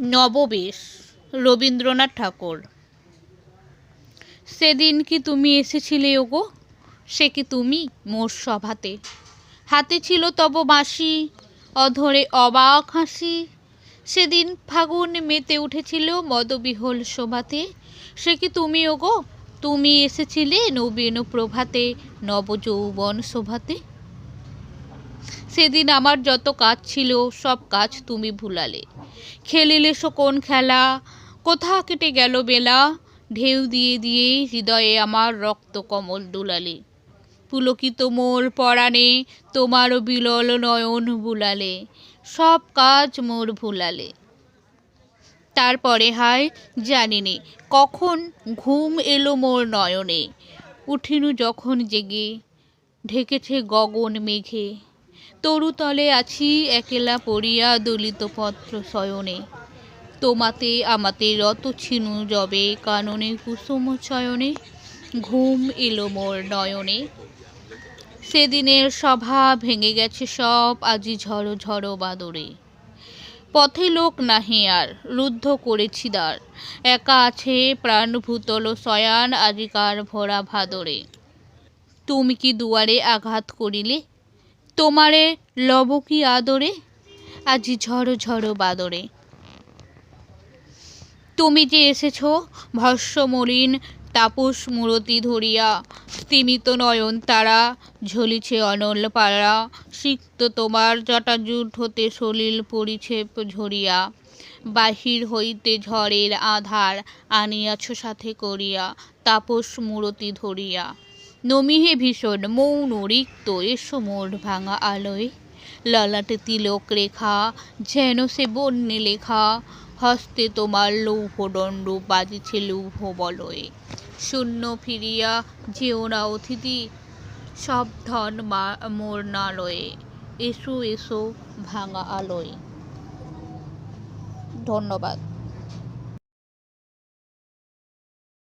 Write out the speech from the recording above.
নববেশ, রবীন্দ্রনাথ ঠাকুর। সেদিন কি তুমি এসেছিলে ওগো? সে কি তুমি মোর সভাতে? হাতে ছিল তব বাঁশি, অধরে অবাক হাসি। সেদিন ফাগুন মেতে উঠেছিল মদবিহল শোভাতে। সে কি তুমি ওগো? তুমি এসেছিলে নবীন প্রভাতে, নবযৌবন শোভাতে। সেদিন আমার যত কাজ ছিল, সব কাজ তুমি ভুলালে। খেলিলে কোন খেলা? কোথা কেটে গেল বেলা? ঢেউ দিয়ে দিয়ে হৃদয়ে আমার রক্ত কমল দুলালে। পুলকিত মোর পরাণে তোমারও বিলল নয়ন বুলালে। সব কাজ মোর ভুলালে। তারপরে হায়, জানিনে কখন ঘুম এলো মোর নয়নে। উঠিনু যখন জেগে, ঢেকেছে গগন মেঘে। তরুতলে আছি, একেলা পড়িয়া দলিত পত্র শয়নে। তোমাতে আমাতে রত ছিনু যবে কাননে কুসুম চয়নে, ঘুম এলো মোর নয়নে। সেদিনের সভা ভেঙে গেছে সব, আজি ঝড়ো ঝড়ো বাদরে। পথে লোক নাহি আর, রুদ্ধ করেছি দ্বার। একা আছে প্রাণ ভূতল শয়ান, আজিকার ভরা ভাদরে। তুমি কি দুয়ারে আঘাত করিলে? তোমারে লব কি আদরে? আজি ঝড়ো ঝড়ো বাদরে। তুমি যে এসেছ ভস্য মলিন তাপস মূরতি ধরিয়া, স্তিমিত নয়ন তারা ঝলিছে অনল পাড়া, সিক্ত তোমার জটাজুট হতে সলিল পড়িছে ঝরিয়া, বাহির হইতে ঝড়ের আধার আনিয়াছ সাথে করিয়া, তাপস মূরতি ধরিয়া। নমিহে ভীষণ মৌন রিক্ত, এসো মোর ভাঙা আলোয়। ললাটে তিলক রেখা, যেন সে বন্যে লেখা, হস্তে তোমার লৌহদণ্ড বাজিছে লৌহ বলয়ে। শূন্য ফিরিয়া যেও না অতিথি, সব ধন মোর নালয়ে। এসো এসো ভাঙা আলোয়। ধন্যবাদ।